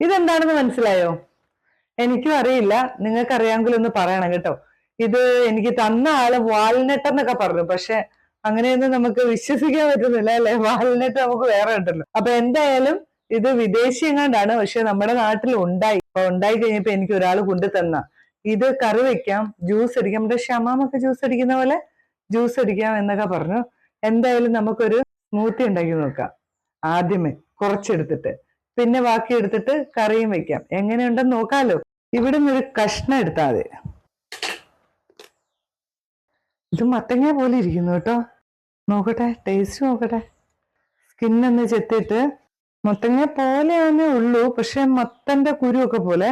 ഇതെന്താണെന്ന് മനസ്സിലായോ? എനിക്കും അറിയില്ല. നിങ്ങൾക്ക് അറിയാമെങ്കിൽ ഒന്ന് പറയണം കേട്ടോ. ഇത് എനിക്ക് തന്ന ആൾ വാൽനട്ട് എന്നൊക്കെ പറഞ്ഞു. പക്ഷെ അങ്ങനെയൊന്നും നമുക്ക് വിശ്വസിക്കാൻ പറ്റുന്നില്ല അല്ലെ? വാൽനട്ട് നമുക്ക് വേറെ ഉണ്ടല്ലോ. അപ്പൊ എന്തായാലും ഇത് വിദേശി എങ്ങാണ്ടാണ്. പക്ഷെ നമ്മുടെ നാട്ടിൽ ഉണ്ടായി. അപ്പൊ ഉണ്ടായി കഴിഞ്ഞപ്പോ എനിക്ക് ഒരാൾ കൊണ്ടു തന്ന. ഇത് കറി വെക്കാം. ജ്യൂസ് അടിക്കാം. നമ്മുടെ ഷമാമൊക്കെ ജ്യൂസ് അടിക്കുന്ന പോലെ ജ്യൂസ് അടിക്കാം എന്നൊക്കെ പറഞ്ഞു. എന്തായാലും നമുക്കൊരു സ്മൂത്തി ഉണ്ടാക്കി നോക്കാം. ആദ്യമേ കുറച്ചെടുത്തിട്ട്. പിന്നെ ബാക്കി എടുത്തിട്ട് കറിയും വെക്കാം. എങ്ങനെയുണ്ടെന്ന് നോക്കാലോ. ഇവിടെ നിന്ന് ഒരു കഷ്ണം എടുത്താൽ മതി. ഇത് മത്തങ്ങ പോലെ ഇരിക്കുന്നു കേട്ടോ. നോക്കട്ടെ ടേസ്റ്റ് നോക്കട്ടെ. സ്കിന്നൊന്ന് ചെത്തിയിട്ട് മത്തങ്ങ പോലെയാണേ ഉള്ളൂ. പക്ഷെ മത്തന്റെ കുരുവൊക്കെ പോലെ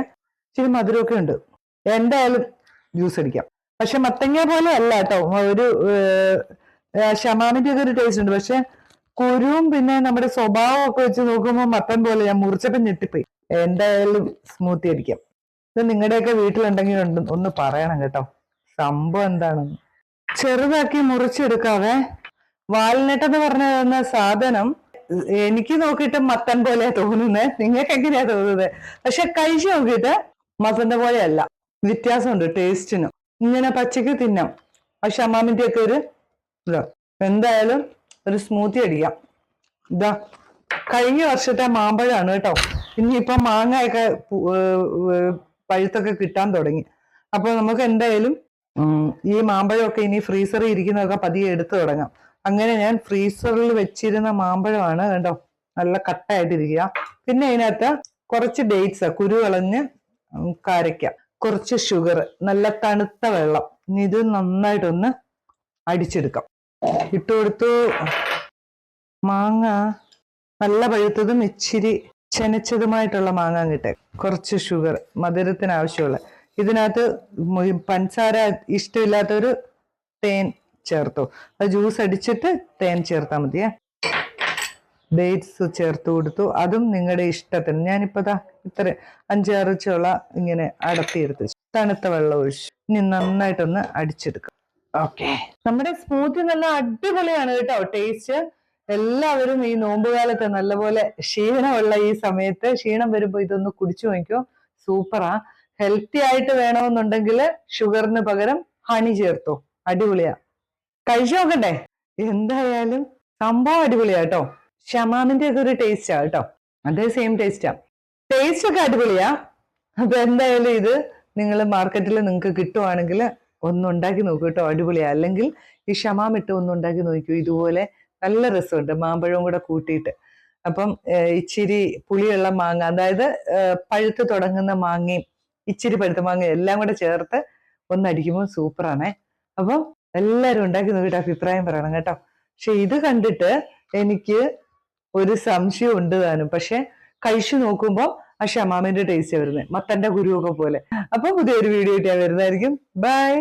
ഇച്ചിരി മധുരമൊക്കെ ഉണ്ട്. എന്തായാലും ജ്യൂസ് അടിക്കാം. പക്ഷെ മത്തങ്ങ പോലെ അല്ല കേട്ടോ. ഒരു ഷമാമിന്റെ ഒക്കെ ഒരു ടേസ്റ്റ് ഉണ്ട്. പക്ഷെ കുരുവും പിന്നെ നമ്മുടെ സ്വഭാവം ഒക്കെ വെച്ച് നോക്കുമ്പോൾ മത്തൻ പോലെ ഞാൻ മുറിച്ചപ്പം ഞെട്ടിപ്പോയി. എന്തായാലും സ്മൂത്തി അടിക്കാം. ഇത് നിങ്ങളുടെയൊക്കെ വീട്ടിലുണ്ടെങ്കിൽ ഒന്ന് പറയണം കേട്ടോ. സംഭവം എന്താണെന്ന്. ചെറുതാക്കി മുറിച്ചെടുക്കാതെ വാൽനട്ട് എന്ന് പറഞ്ഞ സാധനം എനിക്ക് നോക്കിയിട്ട് മത്തൻ പോലെ തോന്നുന്നത് നിങ്ങൾക്ക് എങ്ങനെയാ തോന്നുന്നത് പക്ഷെ കഴിച്ചു നോക്കിയിട്ട് മത്തന്റെ പോലെയല്ല. വ്യത്യാസമുണ്ട് ടേസ്റ്റിനും ഇങ്ങനെ പച്ചയ്ക്ക് തിന്നാം. പക്ഷെ അമ്മാമിന്റെ ഒക്കെ ഒരു എന്തായാലും ഒരു സ്മൂത്തി അടിക്കാം. ഇതാ കഴിഞ്ഞ വർഷത്തെ മാമ്പഴമാണ് കേട്ടോ. ഇനിയിപ്പം മാങ്ങയൊക്കെ പഴുത്തൊക്കെ കിട്ടാൻ തുടങ്ങി. അപ്പൊ നമുക്ക് എന്തായാലും ഈ മാമ്പഴമൊക്കെ ഇനി ഫ്രീസറിൽ ഇരിക്കുന്നതൊക്കെ പതിയെ എടുത്തു തുടങ്ങാം. അങ്ങനെ ഞാൻ ഫ്രീസറിൽ വെച്ചിരുന്ന മാമ്പഴമാണ് കണ്ടോ നല്ല കട്ടായിട്ടിരിക്കുക പിന്നെ അതിനകത്ത് കുറച്ച് ഡേറ്റ്സ് കുരു കളഞ്ഞ് കാരയ്ക്ക. കുറച്ച് ഷുഗർ നല്ല തണുത്ത വെള്ളം. ഇനി ഇത് നന്നായിട്ടൊന്ന് അടിച്ചെടുക്കാം. ഇട്ട് കൊടുത്തു മാങ്ങ നല്ല പഴുത്തതും ഇച്ചിരി ചെനച്ചതുമായിട്ടുള്ള മാങ്ങ കിട്ടെ കുറച്ച് ഷുഗർ മധുരത്തിന് ആവശ്യമുള്ള. ഇതിനകത്ത് പഞ്ചസാര ഇഷ്ടമില്ലാത്തൊരു തേൻ ചേർത്തു. അത് ജ്യൂസ് അടിച്ചിട്ട് തേൻ ചേർത്താൽ മതിയേ ഡേറ്റ്സ് ചേർത്ത് കൊടുത്തു. അതും നിങ്ങളുടെ ഇഷ്ടത്തിന്. ഞാനിപ്പോ ദാ ഇത്ര അഞ്ചാറ് ചോള ഇങ്ങനെ അടത്തിയെടുത്ത്. തണുത്ത വെള്ളം ഒഴിച്ചു. ഇനി നന്നായിട്ടൊന്ന് അടിച്ചെടുക്കാം. ഓക്കെ നമ്മുടെ സ്മൂത്തി നല്ല അടിപൊളിയാണ് കേട്ടോ. ടേസ്റ്റ് എല്ലാവരും ഈ നോമ്പുകാലത്ത് നല്ലപോലെ ക്ഷീണമുള്ള ഈ സമയത്ത് ക്ഷീണം വരുമ്പോ ഇതൊന്ന് കുടിച്ചു നോക്കിയോ സൂപ്പറാ ഹെൽത്തി ആയിട്ട് വേണമെന്നുണ്ടെങ്കിൽ ഷുഗറിന് പകരം ഹണി ചേർത്തോ. അടിപൊളിയാ. കഴിച്ചു നോക്കണ്ടേ? എന്തായാലും സംഭവം അടിപൊളിയാ കേട്ടോ. ഷമാമിന്റെ ഒക്കെ ഒരു ടേസ്റ്റാ കേട്ടോ. അതേ സെയിം ടേസ്റ്റാ ടേസ്റ്റ് ഒക്കെ അടിപൊളിയാ. അപ്പൊ എന്തായാലും ഇത് നിങ്ങൾ മാർക്കറ്റിൽ നിങ്ങൾക്ക് കിട്ടുവാണെങ്കിൽ ഒന്ന് ഉണ്ടാക്കി നോക്കൂ കേട്ടോ അടിപൊളിയാ അല്ലെങ്കിൽ ഈ ഷമാമിട്ട് ഇട്ട് ഒന്ന് ഉണ്ടാക്കി നോക്കൂ ഇതുപോലെ നല്ല രസമുണ്ട് മാമ്പഴവും കൂടെ കൂട്ടിയിട്ട്. അപ്പം ഇച്ചിരി പുളിയുള്ള മാങ്ങ അതായത് പഴുത്ത് തുടങ്ങുന്ന മാങ്ങയും ഇച്ചിരി പഴുത്ത മാങ്ങയും എല്ലാം കൂടെ ചേർത്ത് ഒന്നടിക്കുമ്പോൾ സൂപ്പറാണേ. അപ്പം എല്ലാവരും ഉണ്ടാക്കി നോക്കിയിട്ട് അഭിപ്രായം പറയണം കേട്ടോ. പക്ഷെ ഇത് കണ്ടിട്ട് എനിക്ക് ഒരു സംശയം ഉണ്ട് താനും. പക്ഷെ കഴിച്ചു നോക്കുമ്പോൾ ആ ഷമാമിന്റെ ടേസ്റ്റ് വരുന്നത് മത്തന്റെ കുരുവൊക്കെ പോലെ. അപ്പൊ പുതിയൊരു വീഡിയോ ആയിട്ട് വരുന്നതായിരിക്കും. ബൈ